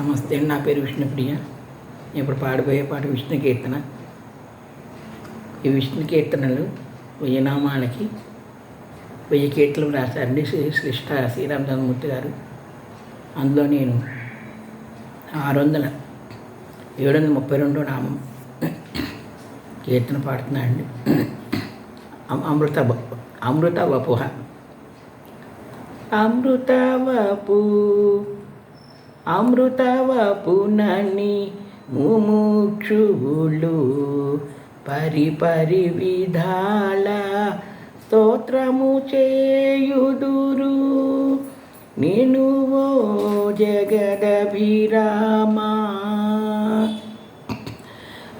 నమస్తే అండి నా పేరు విష్ణుప్రియ. ఇప్పుడు పాడిపోయే పాట విష్ణు కీర్తన. ఈ విష్ణు కీర్తనలు వెయ్యి నామాలకి వెయ్యి కీర్తనలు రాశారండి శ్రీ శ్రీష్ట శ్రీరామచంద్రమూర్తి గారు. అందులో నేను ఆరు వందల ఏడు వందల ముప్పై రెండో నామం కీర్తన పాడుతున్నా అండి. అమ- అమృత బ- అమృత వపుహ. అమృత వపు అమృతవపునని ముముక్షువులు పరిపరి విధాల స్తోత్రము చేయుదురు. నేను ఓ జగదభిరామా.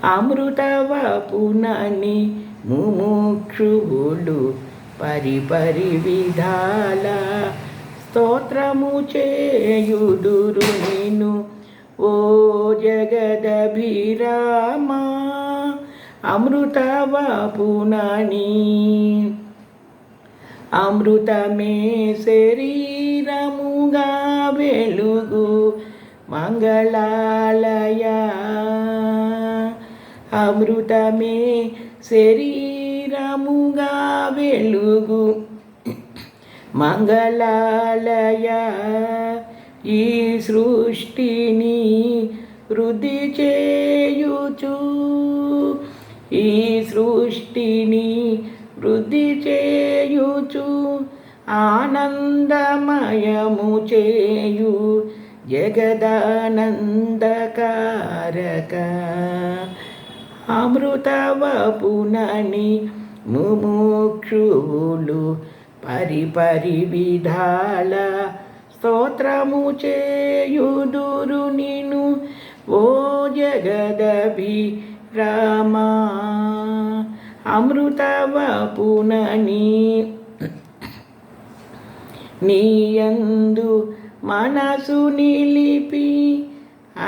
అమృతవపునని ముముక్షువులు పరిపరి విధాల స్తోత్రము చేయుదురు నేను ఓ జగదభిరామా అమృతవపునని అమృతమే శరీరముగా వెలుగు మంగళాలయ. అమృతమే శరీరముగా వెలుగు మంగళాలయ ఈ సృష్టిని వృద్ధి చేయుచు. ఈ సృష్టిని వృద్ధి చేయుచు ఆనందమయము చేయు జగదానందకారక. అమృతవపునని ముముక్షులు పరిపరి విధాల స్తోత్రము చేయుదురు నిను ఓ జగదభి రామా. అమృతవపునని నీయందు మనసు నిలిపి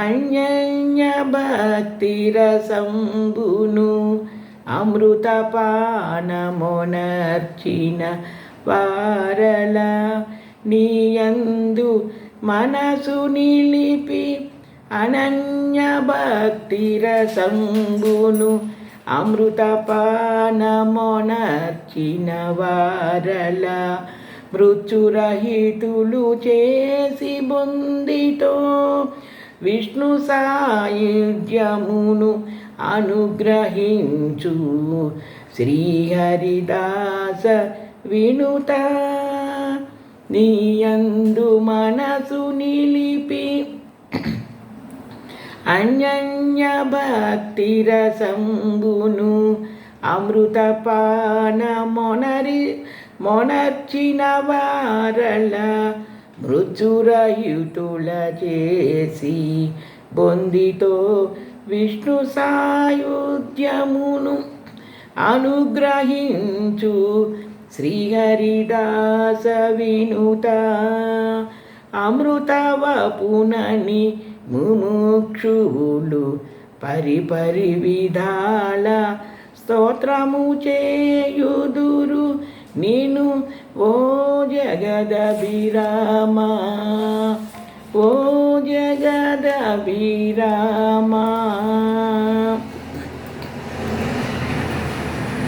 అన్యన్య భక్తి రసంబును అమృతపానమునర్చిన వారల నీయందు మనసు నిలిపి అనన్య భక్తి రసంబును అమృతపానమునర్చిన వారల మృత్యురహితులు చేసి బొందితో విష్ణు సాయుధ్యమును అనుగ్రహించు. శ్రీహరిదాస వినుత. నీయందు మనసు నిలిపి అన్యన్య భక్తి రసంబును అమృతపాన మొనరి మొనర్చిన వారల మృత్యురయుతుల చేసి బొందితో విష్ణు సాయుధ్యమును అనుగ్రహించు. శ్రీహరిదాస వినుత అమృతవపునని ముముక్షువులు పరిపరి విధాల స్తోత్రము చేయుదురు నేను ఓ జగదభిరామా ఓ జగదభిరామా.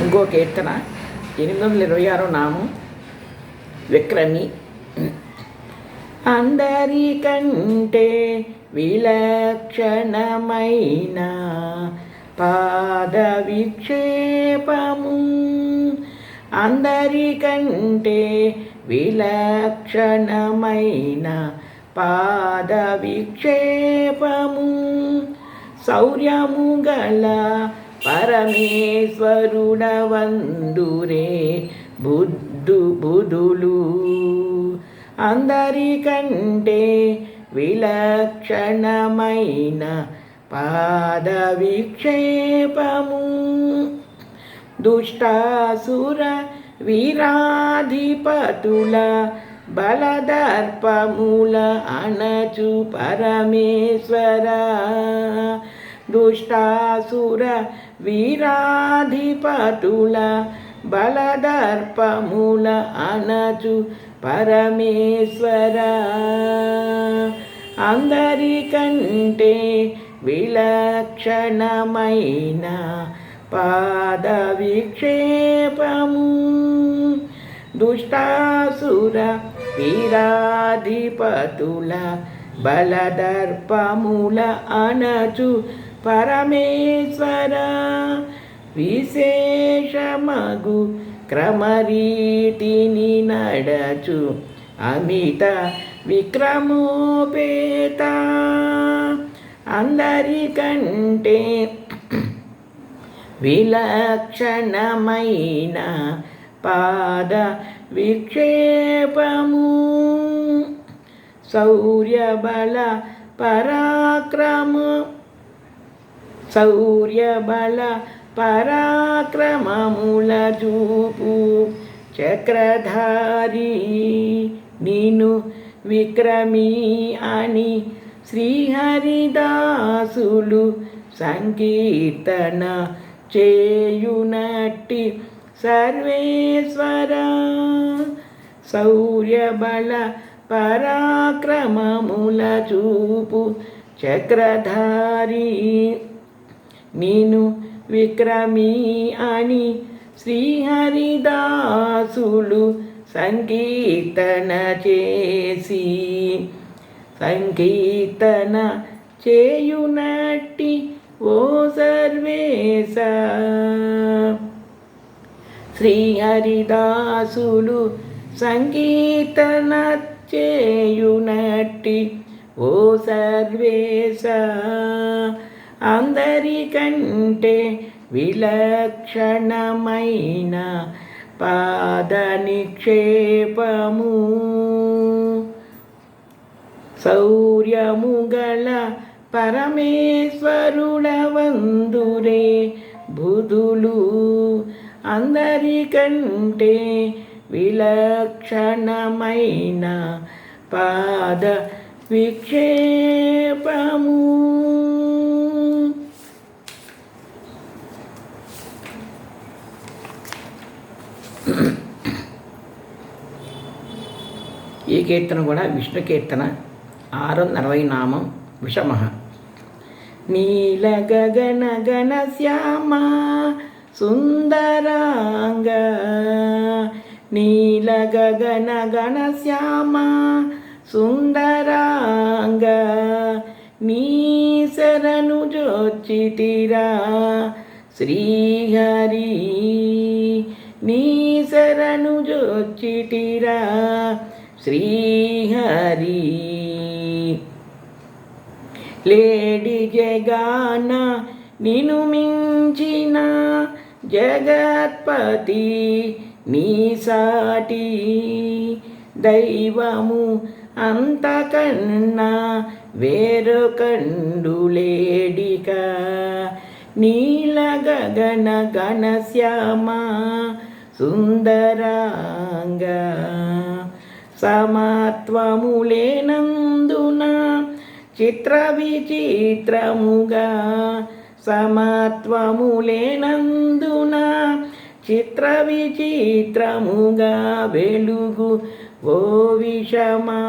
ఇంకో కీర్తన ఎనిమిది వందల ఇరవై ఆరో నామం విక్రమి. అందరికంటే విలక్షణమైన పాద విక్షేపము అందరికంటే విలక్షణమైన పాద విక్షేపము శౌర్యము గల పరమేశ్వరుడవందురే బుద్ధు బుధులు. అందరికంటే విలక్షణమైన పాద విక్షేపము దుష్టాసుర వీరాధిపతుల బలదర్పముల అణచు పరమేశ్వర. దుష్టాసుర వీరాధిపతుల బలదర్పముల అనచు పరమేశ్వర. అందరికంటే విలక్షణమైన పాద విక్షేపము దుష్టాసుర వీరాధిపతుల బలదర్పముల అనచు పరమేశ్వర. విశేషమగు క్రమరీతిని నడచు అమిత విక్రమోపేత. అందరికంటే విలక్షణమైన పాద విక్షేపము శౌర్యబల పరాక్రమ. శౌర్యబల పరాక్రమముల చూపు చక్రధారి నిను విక్రమీ అని శ్రీహరిదాసులు సంకీర్తన చేయునట్టి సర్వేశ్వర. శౌర్యబల పరాక్రమముల చూపు చక్రధారి నేను విక్రమీ అని శ్రీహరిదాసులు సంకీర్తన చేసి సంకీర్తన చేయునట్టి ఓ సర్వేశ. శ్రీహరిదాసులు సంకీర్తన చేయునట్టి ఓ సర్వేశ అందరికంటే విలక్షణమైన పాద నిక్షేపము శౌర్యముగల గల వందురే బుధులు అందరికంటే విలక్షణమైన పాద విక్షేపము. ఈ కీర్తన కూడా విష్ణు కీర్తన ఆరు నలభై నామం విషమ నీల గగన గణ శ్యామ సుందరాంగ నీల గగన గణ శ్యామ సుందరాంగ నీ శరణు జోచితిరా శ్రీహరి నీ శరణు జోచితిరా శ్రీహరి లేడి జగాన నిను మించిన జగత్పతి నీ సాటి దైవము అంతకన్నా వేరొకండులేడిక నీల గగన గణ శ్యామ సుందరాంగ. సమత్వములేనందున చిత్ర విచిత్రముగా. సమత్వములేనందున చిత్ర విచిత్రముగా వెలుగు ఓ విషమా.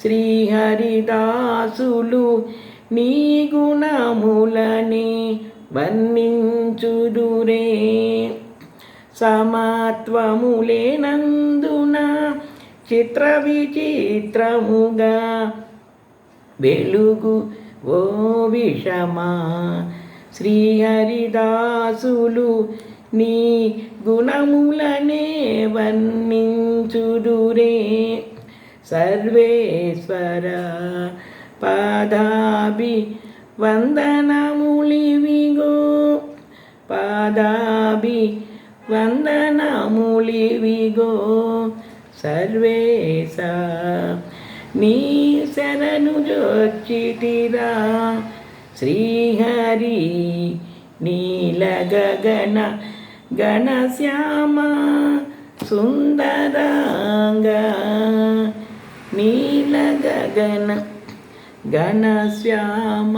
శ్రీహరిదాసులు నీ గుణములని వర్ణించుదురే. సమత్వములేనందున చిత్ర విచిత్రముగా వెలుగు ఓ విషమా. శ్రీహరిదాసులు నీ గుణములనే వర్ణించుదురే. సర్వేశ్వర పాదాభి వందనములివిగో పాదాభి వందనములివిగో సర్వేశ నీ శరణు జోచితిరా శ్రీహరి నీల గగన గణశ్యామ సుందరాంగ నీల గగన గణశ్యామ